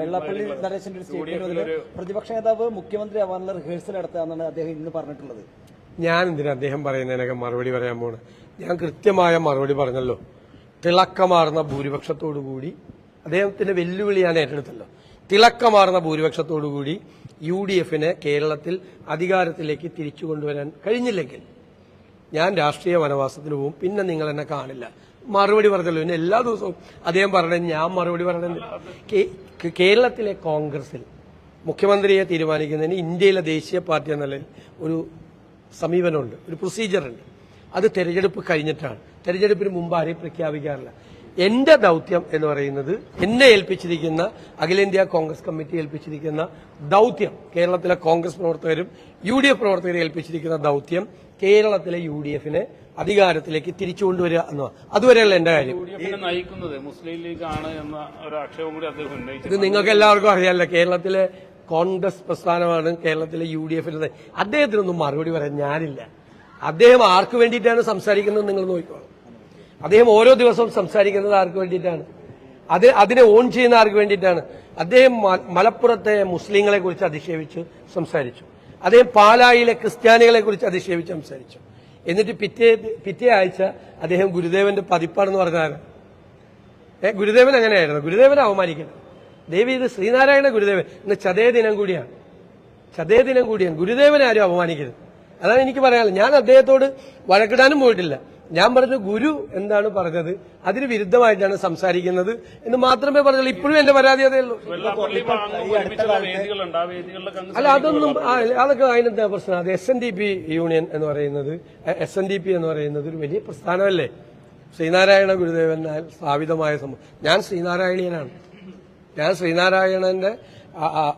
വെള്ളാപ്പള്ളി നടേശന്റെ ഒരു സ്റ്റേറ്റ്മെന്റ് പ്രതിപക്ഷ നേതാവ് മുഖ്യമന്ത്രി ആവാനുള്ള റിഹേഴ്സൽ നടത്തുകയെന്നാണ് അദ്ദേഹം ഇന്ന് പറഞ്ഞിട്ടുള്ളത്. ഞാൻ എന്തിനാ അദ്ദേഹം പറയുന്നതിനൊക്കെ മറുപടി പറയാൻ പോണ്? ഞാൻ കൃത്യമായ മറുപടി പറഞ്ഞല്ലോ. തിളക്കമാർന്ന ഭൂരിപക്ഷത്തോടുകൂടി അദ്ദേഹത്തിന്റെ വെല്ലുവിളി ഞാൻ ഏറ്റെടുത്തല്ലോ. തിളക്കമാർന്ന ഭൂരിപക്ഷത്തോടുകൂടി യു ഡി എഫിനെ കേരളത്തിൽ അധികാരത്തിലേക്ക് തിരിച്ചു കൊണ്ടുവരാൻ കഴിഞ്ഞില്ലെങ്കിൽ ഞാൻ രാഷ്ട്രീയ വനവാസത്തിന് പോവും പിന്നെ നിങ്ങൾ എന്നെ കാണില്ല. മറുപടി പറഞ്ഞല്ലോ. പിന്നെ എല്ലാ ദിവസവും അദ്ദേഹം പറഞ്ഞത് ഞാൻ മറുപടി പറയണമെന്ന് കേരളത്തിലെ കോൺഗ്രസിൽ മുഖ്യമന്ത്രിയെ തീരുമാനിക്കുന്നതിന് ഇന്ത്യയിലെ ദേശീയ പാർട്ടി എന്ന നിലയിൽ ഒരു സമീപനമുണ്ട് ഒരു പ്രൊസീജിയറുണ്ട് അത് തെരഞ്ഞെടുപ്പ് കഴിഞ്ഞിട്ടാണ്. തെരഞ്ഞെടുപ്പിന് മുമ്പ് ആരെയും പ്രഖ്യാപിക്കാറില്ല. എന്റെ ദൗത്യം എന്ന് പറയുന്നത് എന്നെ ഏൽപ്പിച്ചിരിക്കുന്ന അഖിലേന്ത്യാ കോൺഗ്രസ് കമ്മിറ്റി ഏൽപ്പിച്ചിരിക്കുന്ന ദൗത്യം. കേരളത്തിലെ കോൺഗ്രസ് പ്രവർത്തകരും യു ഡി എഫ് പ്രവർത്തകരും ഏൽപ്പിച്ചിരിക്കുന്ന ദൗത്യം കേരളത്തിലെ യു ഡി എഫിനെ അധികാരത്തിലേക്ക് തിരിച്ചു കൊണ്ടുവരിക എന്നതാണ്. അതുവരെയുള്ള എന്റെ കാര്യം. നയിക്കുന്നത് മുസ്ലിം ലീഗ് ആണ് എന്ന ഒരു ആക്ഷേപം കൂടി അദ്ദേഹം ഉന്നയിച്ചു ഇത് നിങ്ങൾക്ക് എല്ലാവർക്കും അറിയാമല്ലോ കേരളത്തിലെ കോൺഗ്രസ് പ്രസ്ഥാനമാണ് കേരളത്തിലെ യു ഡി എഫിന്റെ അദ്ദേഹത്തിനൊന്നും മറുപടി പറയാൻ ഞാനില്ല. അദ്ദേഹം ആർക്ക് വേണ്ടിയിട്ടാണ് സംസാരിക്കുന്നത് നിങ്ങൾ നോക്കിക്കോളൂ. അദ്ദേഹം ഓരോ ദിവസവും സംസാരിക്കുന്നത് ആർക്ക് വേണ്ടിയിട്ടാണ്? അത് അതിനെ ഓൺ ചെയ്യുന്ന ആർക്ക് വേണ്ടിയിട്ടാണ്? അദ്ദേഹം മലപ്പുറത്തെ മുസ്ലിങ്ങളെ കുറിച്ച് അധിക്ഷേപിച്ച് സംസാരിച്ചു. അദ്ദേഹം പാലായിലെ ക്രിസ്ത്യാനികളെ കുറിച്ച് അധിക്ഷേപിച്ച് സംസാരിച്ചു. എന്നിട്ട് പിറ്റേ പിറ്റേ ആഴ്ച അദ്ദേഹം ഗുരുദേവന്റെ പതിപ്പാണെന്ന് പറഞ്ഞാൽ ഏ ഗുരുദേവൻ അങ്ങനെയായിരുന്നു. ഗുരുദേവനെ അവമാനിക്കണം. ദേവി ഇത് ശ്രീനാരായണ ഗുരുദേവൻ. ഇന്ന് ചതേ ദിനം കൂടിയാണ്. ചതേ ദിനം കൂടിയാണ്. ഗുരുദേവനെ ആരും അപമാനിക്കരുത് അതാണ് എനിക്ക് പറയാനുള്ളത്. ഞാൻ അദ്ദേഹത്തോട് വഴക്കിടാനും പോയിട്ടില്ല. ഞാൻ പറഞ്ഞു ഗുരു എന്താണ് പറഞ്ഞത്? അതിന് വിരുദ്ധമായിട്ടാണ് സംസാരിക്കുന്നത് എന്ന് മാത്രമേ പറഞ്ഞുള്ളൂ. ഇപ്പോഴും എന്റെ പരാതി അതേ ഉള്ളൂ. അല്ല അതൊന്നും അതൊക്കെ അതിനെന്താ പ്രശ്നം? അത് S N D P union എന്ന് പറയുന്നത് എസ് എൻ ഡി പി എന്ന് പറയുന്നത് ഒരു വലിയ പ്രസ്ഥാനമല്ലേ? ശ്രീനാരായണ ഗുരുദേവൻ സ്ഥാപിതമായ സംഭവം. ഞാൻ ശ്രീനാരായണീയനാണ്. ഞാൻ ശ്രീനാരായണന്റെ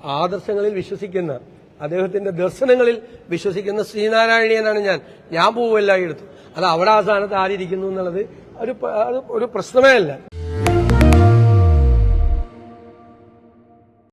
ആദർശങ്ങളിൽ വിശ്വസിക്കുന്ന അദ്ദേഹത്തിന്റെ ദർശനങ്ങളിൽ വിശ്വസിക്കുന്ന ശ്രീനാരായണീയനാണ് ഞാൻ. ഞാൻ പോവുമല്ല എടുത്തു. അത് അവിടെ ആ സ്ഥാനത്ത് ആരിയിരിക്കുന്നു എന്നുള്ളത് ഒരു ഒരു പ്രശ്നമേ അല്ല.